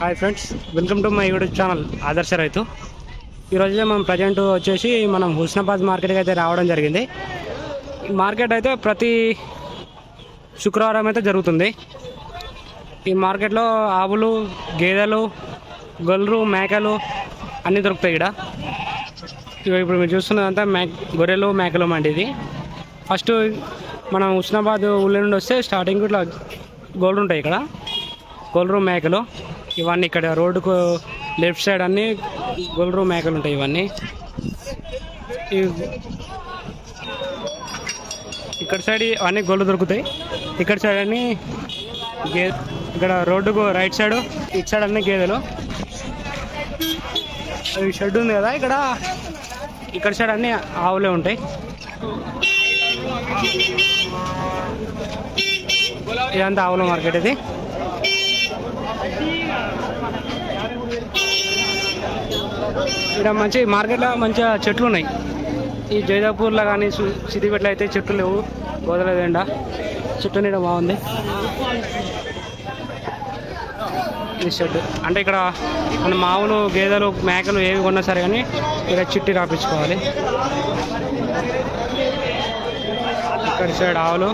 Hi friends welcome to my YouTube channel Adarsha Rythu ఈరోజు మనం present వచ్చేసి మనం హుస్నాబాద్ మార్కెట్కి అయితే రావడం జరిగింది. ఈ మార్కెట్ అయితే ప్రతి శుక్రవారం అయితే జరుగుతుంది. ఈ మార్కెట్లో ఆవులు గేదెలు గొర్రెలు మేకలు అన్నీ దొరుకుతాయి ఇక్కడ. ఇప్పుడు మీరు చూస్తున్నదంతా మే గొర్రెలు మేకలు అంటే ఇది. ఫస్ట్ మనం హుస్నాబాద్ ఊళ్ళో నుండి వస్తే స్టార్టింగ్ ఇట్లా గోల్డ్ ఉంటాయి ఇక్కడ. గొర్రెలు మేకలు. ఇవన్నీ ఇక్కడ రోడ్డుకు లెఫ్ట్ సైడ్ అన్ని గొల్లరు మేకలు ఉంటాయి ఇవన్నీ. ఇక్కడ సైడ్ అన్ని గొల్లు దొరుకుతాయి. ఇక్కడ సైడ్ అన్ని గే ఇక్కడ రోడ్డుకు రైట్ సైడ్ ఇటు సైడ్ అన్ని గేదెలు. అవి షెడ్ ఉంది కదా ఇక్కడ. ఇక్కడ సైడ్ అన్ని ఆవులే ఉంటాయి. ఇదంతా ఆవుల మార్కెట్ ఇది. ఇక్కడ మంచి మార్కెట్లో మంచిగా చెట్లు ఉన్నాయి. ఈ జైదాపూర్లో కానీ సిద్దిపేటలో అయితే చెట్లు లేవు. వదలదండ చెట్టు నీడ బాగుంది. ఈ షెడ్ అంటే ఇక్కడ మన మావులు గేదెలు మేకలు ఏవి కొన్నా సరే కానీ ఇక్కడ చిట్టి రాపించుకోవాలి. ఇక్కడ సైడ్ ఆవులు.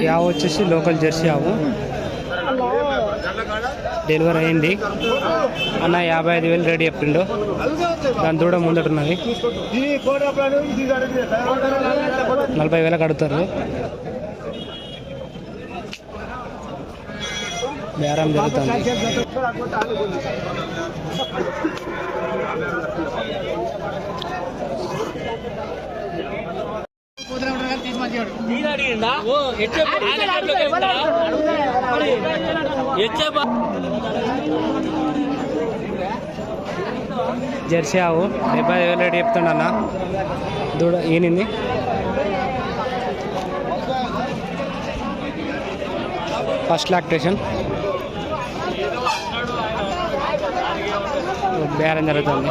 ఈ ఆవు వచ్చేసి లోకల్ జెర్సీ ఆవు డెలివరీ అయింది. అన్న యాభై ఐదు వేలు రెడీ చెప్పిండు. దాని దూడ ముందట ఉన్నది నలభై వేలకు అడుగుతారు. బేరం జరుగుతుంది. జెర్సీ ఆవు డెబ్బై ఐదు వేలు రేటు చెప్తుండ దూడ ఏనింది ఫస్ట్ లాక్టేషన్. బేరం జరుగుతుంది.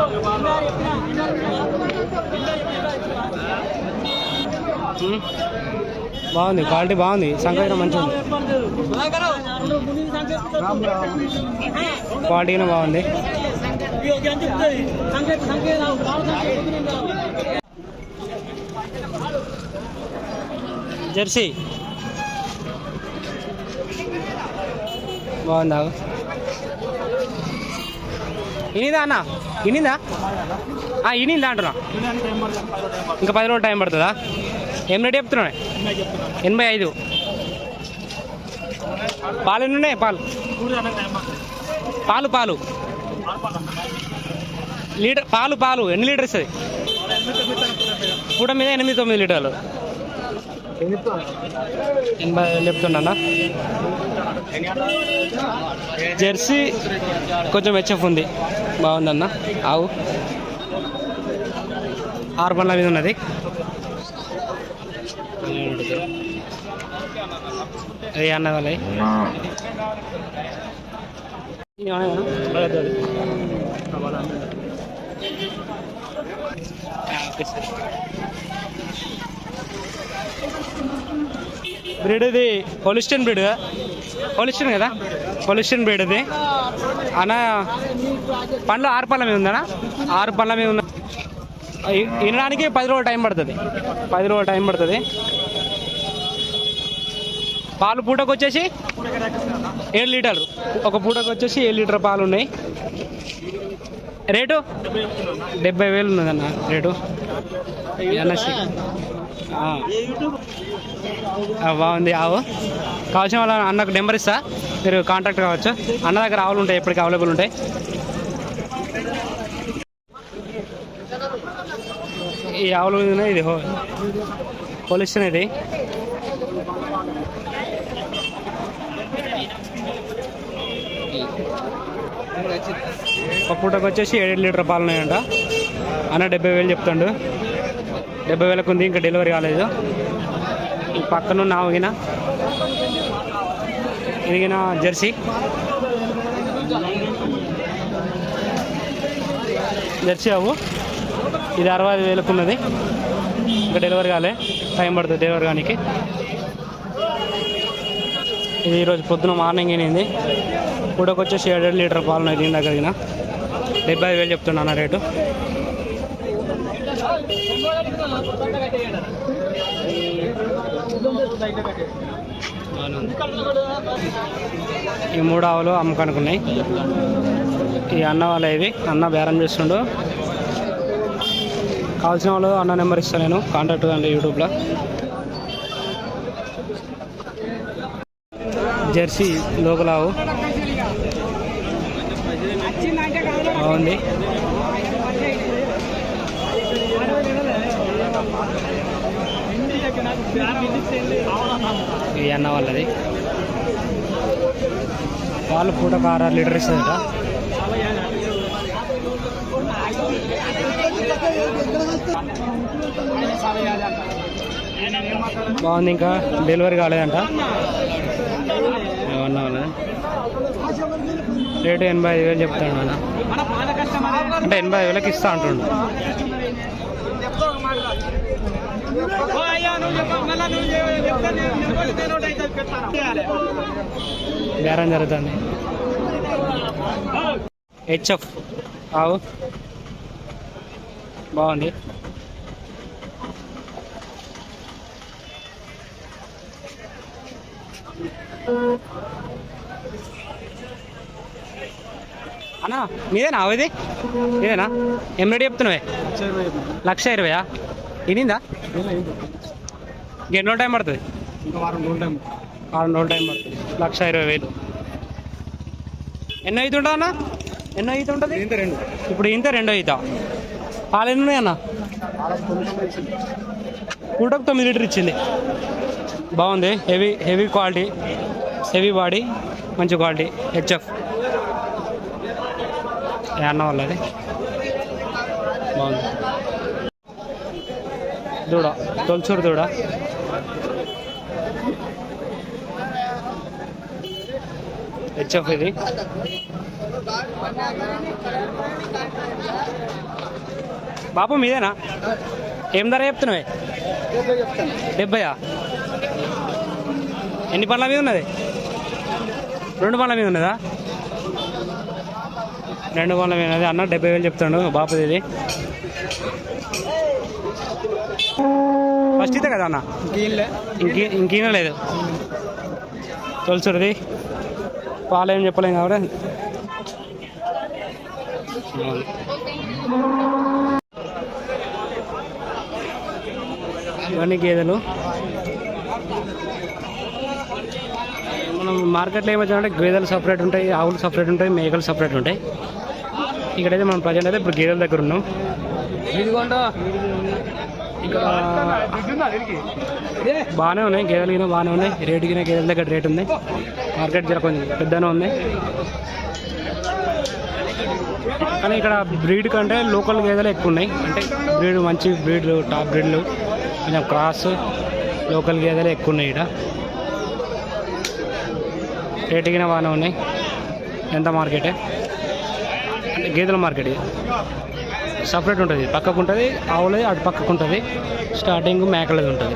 Mm-hmm. బాగుంది క్వాలిటీ బాగుంది. సంక్రాంతి మంచిగా ఉంది. క్వాలిటీ బాగుంది. జెర్సీ. బాగుందా? ఇనిదా అన్న? ఇనిందా? ఇనిందా అంటున్నా. ఇంకా పది రోజులు టైం పడుతుందా? ఏం రేట్ చెప్తున్నాయి ఎనభై ఐదు. పాలు ఎన్ని ఉన్నాయి? పాలు. పాలు పాలు. లీటర్ పాలు పాలు. ఎన్ని లీటర్ ఇస్తుంది పూట మీద ఎనిమిది తొమ్మిది లీటర్లు. ఎనభై వేలు జెర్సీ కొంచెం హెచ్ఎఫ్ ఉంది. బాగుందన్న ఆవు. ఆరు పనుల మీద ఉన్నది. ఏ అన్న వాళ్ళ? బ్రీడ్ ఇది పొలిస్టన్ బ్రీడ్ పొలిస్టన్ కదా? పొలిస్టన్ బ్రీడ్ ఇది. అన్న పండ్లు ఆరు పళ్ళ మీద ఉందనా? ఆరు పళ్ళ మీద ఉందా ఇ- వినడానికి పది రోజులు టైం పడుతుంది. పది రోజులు టైం పడుతుంది. పాలు పూటకు వచ్చేసి ఏడు లీటర్లు. ఒక పూటకు వచ్చేసి ఏడు లీటర్ పాలు ఉన్నాయి రేటు? డెబ్బై వేలు ఉన్నదన్న రేటు. బాగుంది. ఆవు. కావాల్సిన వాళ్ళ అన్నకు నెంబర్ ఇస్తా. మీరు కాంటాక్ట్ కావచ్చు. అన్న దగ్గర ఆవులు ఉంటాయి ఎప్పటికీ అవైలబుల్ ఉంటాయి. ఈ ఆవులు ఇది హో పోలిస్టన్ ఇది ఒక పూటకు వచ్చేసి ఏడు లీటర్ పాలు ఉన్నాయంట. అన్న డెబ్బై వేలు చెప్తాడు. డెబ్బై వేలకు ఉంది ఇంకా డెలివరీ కాలేదు. ఈ పక్కన ఆగిన ఇదిగిన జెర్సీ. జెర్సీ అవు ఇది అరవై ఐదు వేలకు ఉన్నది. ఇంకా డెలివరీ కాలే. టైం పడుతుంది డెలివరీ కానికి. ఇది ఈరోజు పొద్దున మార్నింగ్ అయినది. పూటకు వచ్చేసి ఏడేడు లీటర్ పాలు ఉన్నాయి దీని దగ్గర డెబ్బై వేలు చెప్తున్నా రేటు. ఈ మూడు ఆవులు అమ్మకానుకున్నాయి. ఈ అన్న వాళ్ళ ఇవి అన్న బేరం చేస్తుండు. కావాల్సిన వాళ్ళు అన్న నెంబర్ ఇస్తాను నేను కాంటాక్ట్ అండి యూట్యూబ్లో. జెర్సీ లోకల్ ఆవు. బాగుంది. ఈ అన్న వాళ్ళది. పాలు పూటకు ఆరు ఆరు లీటర్ ఇస్తుందట బాగుంది ఇంకా డెలివరీ కాలేదంట. ఏమన్నా రేటు ఎనభై ఐదు వేలు చెప్తాను అన్న అంటే ఎనభై ఐదు వేలకి ఇస్తా అంటుండు. బేరం జరుగుతుంది. హెచ్ఎఫ్. ఆవు బాగుంది. అన్నా మీదేనా ఆవు ఇది ఇదేనా? ఏం రేటు చెప్తున్నావే? లక్ష ఇరవయా? ఇనిందా? ఎన్నో టైం పడుతుంది? ఇంకా వారం రోజులు టైం ఆరు రోజులు టైం పడుతుంది. లక్ష ఇరవై వేలు. ఎన్నో అవుతుంటా అన్న? ఎన్నో అవుతూ ఉంటుంది ఇంత రెండు. ఇప్పుడు ఇంత రెండో అవుతా. పాలు ఎన్ని ఉన్నాయి అన్న? పూటకు తొమ్మిది లీటర్ ఇచ్చింది. బాగుంది. Heavy heavy quality. Heavy body. మంచి క్వాలిటీ. హెచ్ఎఫ్. అన్న వాళ్ళది బాగుంది. దూడ తొలచూరు దూడ. హెచ్ఎఫ్ ఇది. బాబు మీదేనా? ఏం ధర చెప్తున్నావే? డెబ్బయా? ఎన్ని పండ్ల మీద ఉన్నది? రెండు పండ్ల మీద ఉన్నదా? రెండు పండ్ల మీద ఉన్నది అన్న డెబ్బై వేలు చెప్తాడు బాపుది ఇది. ఫస్ట్ ఇదే కదా అన్న? ఇంకే ఇంకేనా లేదు. తొలచుడిది పాలు ఏం చెప్పలేం కాబట్టి. ఇవన్నీ గేదెలు. మనం మార్కెట్లో ఏమొచ్చామంటే గేదెలు సపరేట్ ఉంటాయి ఆవులు సపరేట్ ఉంటాయి మేకలు సపరేట్ ఉంటాయి. ఇక్కడైతే మనం ప్రజెంట్ అయితే ఇప్పుడు గేదెల దగ్గర ఉన్నాం. ఇక్కడ బాగానే ఉన్నాయి గేదెలు గిన బాగానే ఉన్నాయి. రేటు గిన గేదెల దగ్గర రేట్ ఉంది. మార్కెట్ జర కొంచెం పెద్దనే ఉంది. కానీ ఇక్కడ బ్రీడ్ కంటే లోకల్ గేదెలు ఎక్కువ ఉన్నాయి. అంటే బ్రీడ్ మంచి బ్రీడ్లు టాప్ బ్రీడ్లు కొంచెం క్రాస్ లోకల్ గేదెలు ఎక్కువ ఉన్నాయి ఇక్కడ. రేటు గిన బాగానే ఉన్నాయి. ఎంత మార్కెటే? గేదెల మార్కెట్. సపరేట్ ఉంటుంది. పక్కకు ఉంటుంది. ఆవులది అటు పక్కకు ఉంటుంది. స్టార్టింగ్ మేకలది ఉంటుంది.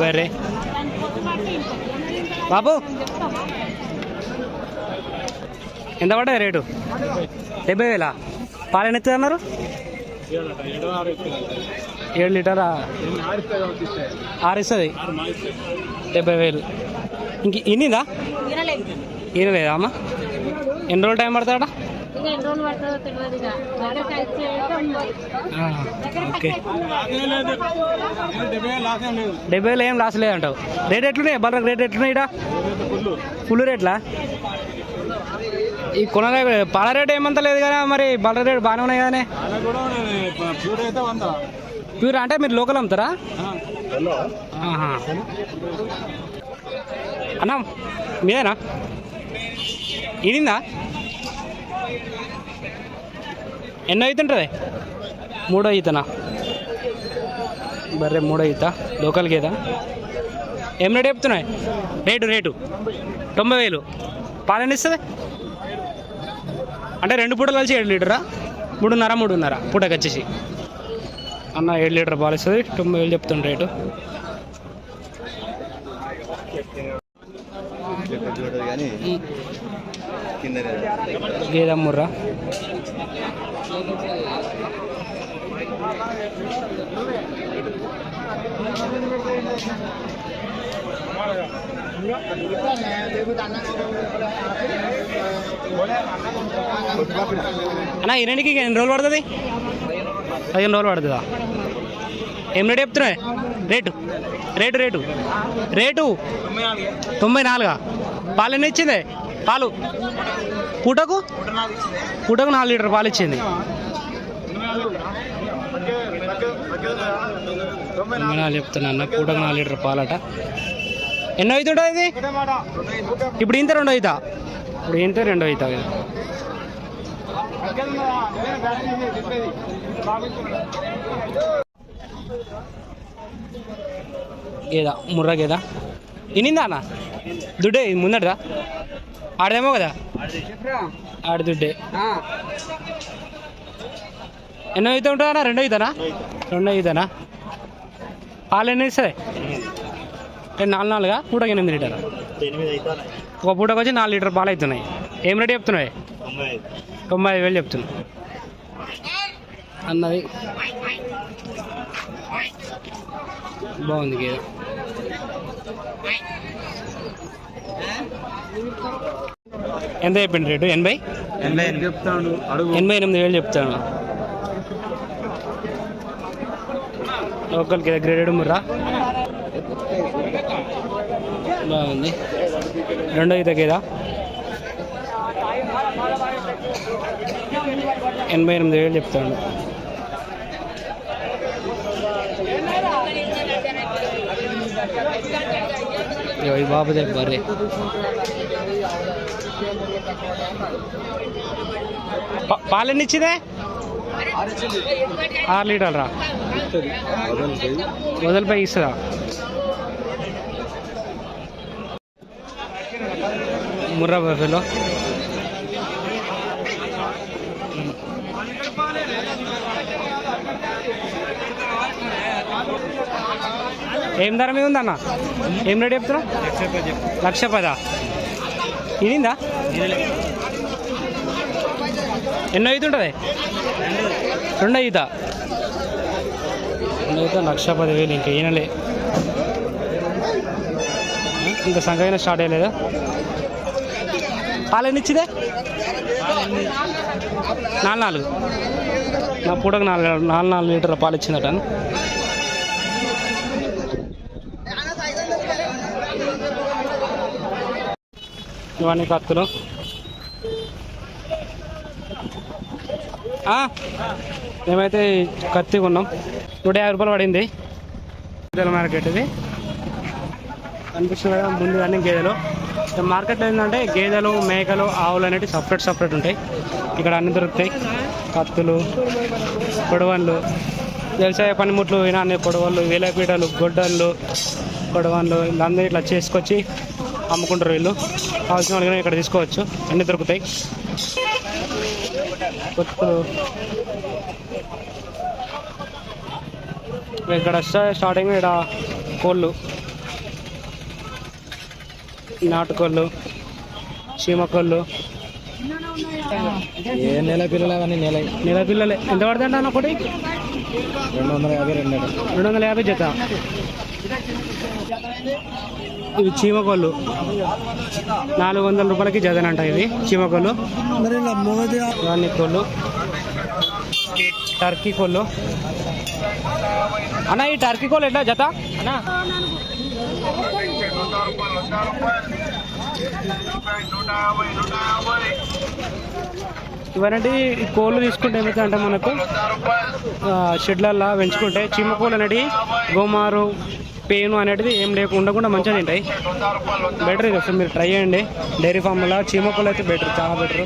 బర్రే బాబు. ఎంత పడ్డా రేటు? డెబ్బై వేలా? పాలు ఎన్ని అన్నారు? ఏడు లీటరా? ఆరు ఇస్తుంది. డెబ్బై వేలు. ఇంక ఇన్నిందా? ఈయనలేదా అమ్మ? ఎన్ని రోజులు టైం పడతాడా ఓకే. డెబ్బై లాస్ ఏం లాస్ లేదంటావు? రేట్ ఎట్లున్నాయి? బర్రకు రేట్ ఎట్లున్నాయి ఫుల్ రేట్లా? ఈ కొనగా పాల రేట్ ఏమంత లేదు కదా మరి బర్ర రేట్ బాగానే ఉన్నాయి కదానే? కూడా ప్యూర్ అంటే మీరు లోకల్ అమ్ముతారా. అన్నా మీదేనా? ఇదిందా ఎన్నో అవుతుంటుంది? మూడో ఈతనా? బర్రె మూడో ఈత. లోకల్ గేదా ఏం రేటు చెప్తున్నాయి? Rate rate. తొంభై వేలు. పాలన ఇస్తుంది? అంటే రెండు పూటలు కలిసి ఏడు లీటరా? మూడున్నర మూడున్నర. పూటకి వచ్చేసి. అన్న ఏడు లీటర్ పాలు ఇస్తుంది. తొంభై వేలు చెప్తుండే రేటు. కానీ గేదమ్ముర్రా అన్న ఈ రెండుకి ఎన్ని రోజులు పడుతుంది? పదిహేను రోజులు పడుతుందా? ఏం రేటు చెప్తున్నాయి రేటు రేటు రేటు. రేటు? తొంభై నాలుగా? పాలు ఎన్ని ఇచ్చింది? పాలు. పూటకు? పూటకు నాలుగు లీటర్ పాలు ఇచ్చింది. నాలుగు చెప్తున్నా అన్న పూటకు నాలుగు లీటర్ పాలట. ఎన్నో అవుతుంటుంది ఇది? ఇప్పుడు ఇంత రెండో అవుతా? ఇప్పుడు ఇంత రెండో అవుతా కదా. గేదా ముర్రా గేదా. ఇనిందా అన్న? దుడ్డే ముందటదా ఆడదేమో కదా? ఆడి దుడ్డే. ఎన్నో అయితే ఉంటుందన్నా? రెండో అవుతానా రెండో అవుతానా పాలు ఎన్ని ఇస్తుంది నాలుగు నాలుగా? పూటకి ఎనిమిది లీటర్? ఒక పూటకు వచ్చి నాలుగు లీటర్ పాలు అవుతున్నాయి. ఏం రేట్ చెప్తున్నాయి? తొంభై ఐదు వేలు చెప్తున్నా. అన్నది. బాగుంది గేదె ఎంత చెప్పింది రేటు? ఎనభై? ఎనభై అడుగు. ఎనభై ఎనిమిది వేలు చెప్తాను. లోకల్కి గ్రేడెడ్ ముర్రా? బాగుంది. రెండో ఈత గేదా ఎనభై ఎనిమిది వేలు చెప్తాను. ఇగో ఈ బాబు బర్రె. పాలు ఎన్ని ఇచ్చిందే? ఆరు లీటర్ రా వదిలిపై ఇస్తుందా? ముర్రా బఫెలో ఏం ధర మీద ఉందన్న? ఏం రేట్ చెప్తున్నా? లక్ష పదా ఇదిందా ఎన్నో అయితే ఉంటుంది? రెండు అవుతా రెండు అయితే లక్ష పదివేలు ఇంకా ఈయనలే. ఇంకా సంగైనా స్టార్ట్ అయ్యలేదా? పాలు ఎన్ని ఇచ్చిదే? నాలుగు నాలుగు. నా పూటకు నాలుగు నాలుగు నాలుగు లీటర్ల పాలు ఇచ్చిందట ఇవన్నీ కత్తులు మేమైతే కత్తి కొన్నాం. నూట యాభై రూపాయలు పడింది. గేదెల మార్కెట్ ఇది. కనిపిస్తుంది కదా ముందు అన్ని గేదెలు. మార్కెట్లో ఏంటంటే గేదెలు మేకలు ఆవులు అనేవి సపరేట్ సపరేట్ ఉంటాయి. ఇక్కడ అన్ని దొరుకుతాయి. కత్తులు పొడవన్లు. వ్యవసాయ పనిముట్లు అయినా అన్ని పొడవళ్ళు వేలపీటలు గొడ్డళ్ళు పొడవన్లు వీళ్ళందరూ ఇట్లా చేసుకొచ్చి అమ్ముకుంటారు వీళ్ళు. కావాల్సిన వాళ్ళు ఇక్కడ తీసుకోవచ్చు. అన్నీ దొరుకుతాయి. కొత్తలు. ఇక్కడ స్టా- స్టార్టింగ్ ఇక్కడ కోళ్ళు. నాటుకోళ్ళు చీమకోళ్ళు. ఏ నెల పిల్లలు అవన్నీ నెల. నెల పిల్లలే. ఎంత పడుతుంది అన్న ఒకటి రెండు వందల యాభై రెండు రెండు వందల యాభై జత. ఇవి చీమకోళ్ళు నాలుగు వందల రూపాయలకి జతనంట ఇవి చీమకోళ్ళు రాణి కోళ్ళు టర్కీ కోళ్ళు అన్న ఈ టర్కీ కోళ్ళు ఎట్లా జత? అన్న. ఇవన్నీ కోళ్ళు తీసుకుంటే ఏమైతే అంటే మనకు షెడ్లల్లో పెంచుకుంటే చీమ కోళ్ళు అనేటివి గోమారు పెయిన్ అనేది ఏం లేకుండా కూడా మంచిగా తింటాయి బెటర్ ఇది ఒకసారి మీరు ట్రై చేయండి. డైరీ ఫామ్లో చీమ అయితే బెటర్ చాలా బెటర్